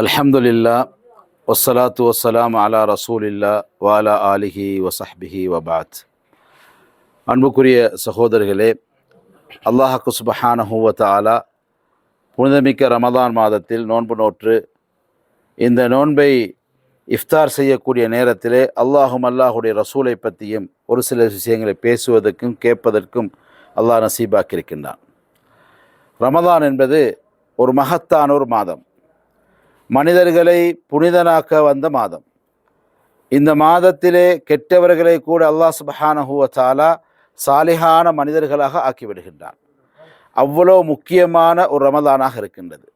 அலமதுல்லா ஒசலாத்து வஸ்ஸலாம் அலா ரசூலில்லா வாலா ஆலிஹி வசஹ்பிஹி வபாத். அன்புக்குரிய சகோதரர்களே அல்லாஹாக்கு சுபஹானஹு ஆலா தஆலா புனிதமிக்க ரமதான் மாதத்தில் நோன்பு நோற்று இந்த நோன்பை இஃப்தார் செய்யக்கூடிய நேரத்திலே அல்லாஹும் அல்லாஹுடைய ரசூலை பற்றியும் ஒரு சில விஷயங்களை பேசுவதற்கும் கேட்பதற்கும் அல்லாஹ் நசீபாக்கியிருக்கின்றான். ரமதான் என்பது ஒரு மகத்தான ஒரு மாதம். மனிதர்களை புனிதனாக்க வந்த மாதம். இந்த மாதத்திலே கெட்டவர்களை கூட அல்லாஹ் சுபஹானஹுவ தாலா சாலிஹான மனிதர்களாக ஆக்கிவிடுகின்றான். அவ்வளோ முக்கியமான ஒரு ரமதானாக இருக்கின்றது.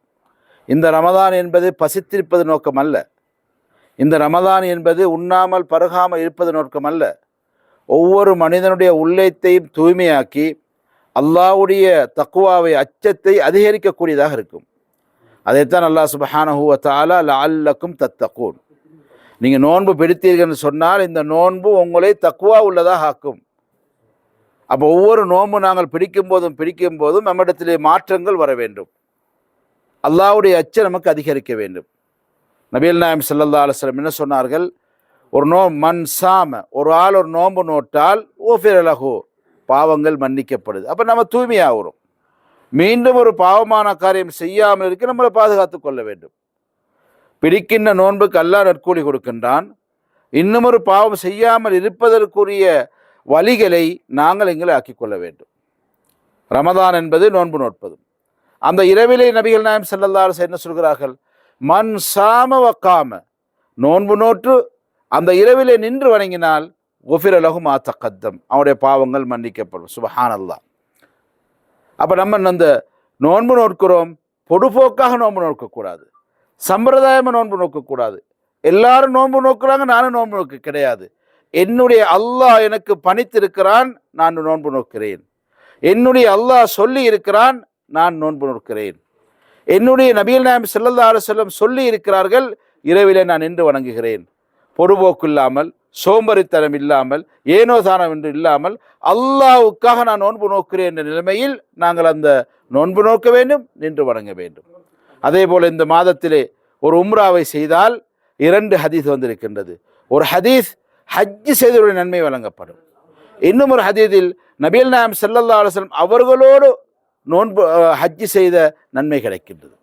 இந்த ரமதான் என்பது பசித்திருப்பது நோக்கம் அல்ல. இந்த ரமதான் என்பது உண்ணாமல் பருகாமல் இருப்பது நோக்கம் அல்ல. ஒவ்வொரு மனிதனுடைய உள்ளத்தையும் தூய்மையாக்கி அல்லாவுடைய தக்குவாவை அச்சத்தை அதிகரிக்கக்கூடியதாக இருக்கும். அதைத்தான் அல்லா சுபஹானஹூவ தாலா தஆலா லஅல்லக்கும் தத்தகூன். நீங்கள் நோன்பு பிடித்தீர்கள்னு சொன்னால் இந்த நோன்பு உங்களை தக்குவா உள்ளதாக ஆக்கும். அப்போ ஒவ்வொரு நோன்பு நாங்கள் பிடிக்கும் போதும் பிடிக்கும் போதும் நம்மிடத்திலே மாற்றங்கள் வர வேண்டும். அல்லாவுடைய அச்சம் நமக்கு அதிகரிக்க வேண்டும். நபீல் நாயம் சல்லா அலுவலம் என்ன சொன்னார்கள்? ஒரு நோ மண் சாம ஒரு ஆள் ஒரு நோன்பு நோட்டால் ஓஃபிரலகு பாவங்கள் மன்னிக்கப்படுது. அப்போ நம்ம தூய்மையாகிறோம் மீண்டும் ஒரு பாவமான காரியம் செய்யாமல் இருக்க நம்மளை பாதுகாத்து கொள்ள வேண்டும். பிடிக்கின்ற நோன்புக்கு அல்லா நற்கூலி கொடுக்கின்றான். இன்னும் ஒரு பாவம் செய்யாமல் இருப்பதற்குரிய வழிகளை நாங்கள் எங்களை ஆக்கிக்கொள்ள வேண்டும். ரமதான் என்பது நோன்பு நோட்பதும் அந்த இரவிலே நபிகள் நாயம் செல்லல்லாறு என்ன சொல்கிறார்கள்? மண் சாம வக்காம நோன்பு நோற்று அந்த இரவிலே நின்று வணங்கினால் ஒஃபிரலகும் மா அவனுடைய பாவங்கள் மன்னிக்கப்படும். சுபஹானல்லாம் அப்போ நம்ம அந்த நோன்பு நோக்கிறோம் பொடுபோக்காக நோன்பு நோக்கக்கூடாது. சம்பிரதாயமாக நோன்பு நோக்கக்கூடாது. எல்லாரும் நோன்பு நோக்குறாங்க நானும் நோன்பு நோக்க கிடையாது. என்னுடைய அல்லாஹ் எனக்கு பணித்திருக்கிறான் நான் நோன்பு நோக்கிறேன். என்னுடைய அல்லாஹ் சொல்லி இருக்கிறான் நான் நோன்பு நோக்கிறேன். என்னுடைய நபியல் நாயம் செல்லல்லா செல்லம் சொல்லி இருக்கிறார்கள் இரவிலே நான் நின்று வணங்குகிறேன். பொடுபோக்கு இல்லாமல் சோம்பரித்தனம் இல்லாமல் ஏனோ தானம் என்று இல்லாமல் அல்லாவுக்காக நான் நோன்பு நோக்கிறேன் என்ற நிலைமையில் நாங்கள் அந்த நோன்பு நோக்க வேண்டும் நின்று வணங்க வேண்டும். அதே போல் இந்த மாதத்திலே ஒரு உம்ராவை செய்தால் இரண்டு ஹதீஸ் வந்திருக்கின்றது. ஒரு ஹதீஸ் ஹஜ்ஜு செய்தவருடைய நன்மை வழங்கப்படும். இன்னும் ஒரு ஹதீதில் நபீல் நாயம் செல்லல்லா அலுவலம் அவர்களோடு நோன்பு ஹஜ்ஜு செய்த நன்மை கிடைக்கின்றது.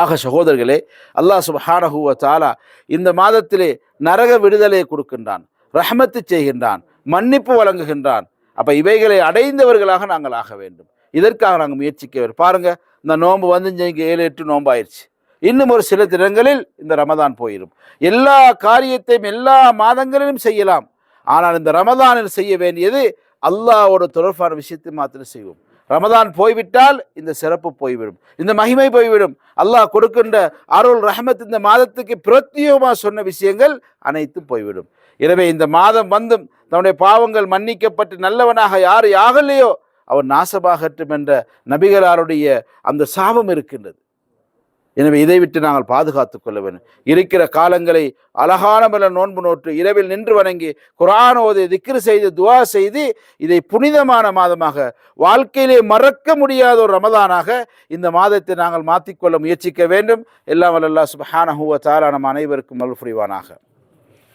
ஆக சகோதரர்களே அல்லாஹ் சுபஹானஹுவ தாலா இந்த மாதத்திலே நரக விடுதலையை கொடுக்கின்றான் ரஹமத்து செய்கின்றான் மன்னிப்பு வழங்குகின்றான். அப்போ இவைகளை அடைந்தவர்களாக நாங்கள் ஆக வேண்டும். இதற்காக நாங்கள் முயற்சிக்க பாருங்கள் இந்த நோன்பு வந்து இங்கே ஏழு எட்டு நோன்பு ஆயிடுச்சு இன்னும் ஒரு சில தினங்களில் இந்த ரமதான் போயிடும் எல்லா காரியத்தையும் எல்லா மாதங்களிலும் செய்யலாம். ஆனால் இந்த ரமதானில் செய்ய வேண்டியது அல்லாவோட தொடர்பான விஷயத்தை மாத்திரம் செய்வோம். ரமதான் போய்விட்டால் இந்த சிறப்பு போய்விடும். இந்த மகிமை போய்விடும். அல்லாஹ் கொடுக்கின்ற அருள் ரஹமத் இந்த மாதத்துக்கு பிரத்யேகமாக சொன்ன விஷயங்கள் அனைத்தும் போய்விடும். எனவே இந்த மாதம் வந்தும் தன்னுடைய பாவங்கள் மன்னிக்கப்பட்டு நல்லவனாக யார் யாகலையோ அவன் நாசமாகட்டும் என்ற நபிகளாருடைய அந்த சாபம் இருக்கின்றது. எனவே இதை விட்டு நாங்கள் பாதுகாத்து கொள்ள வேண்டும். இருக்கிற காலங்களை அழகான பல நோன்பு நோற்று இரவில் நின்று வணங்கி குரான் ஓதி திக்ரு செய்து துவா செய்து இதை புனிதமான மாதமாக வாழ்க்கையிலே மறக்க முடியாத ஒரு ரமதானாக இந்த மாதத்தை நாங்கள் மாற்றிக்கொள்ள முயற்சிக்க வேண்டும். எல்லாம் வல்லல்லா சுபஹானஹுவ தாலா நம் அனைவருக்கும் நல்புரிவானாக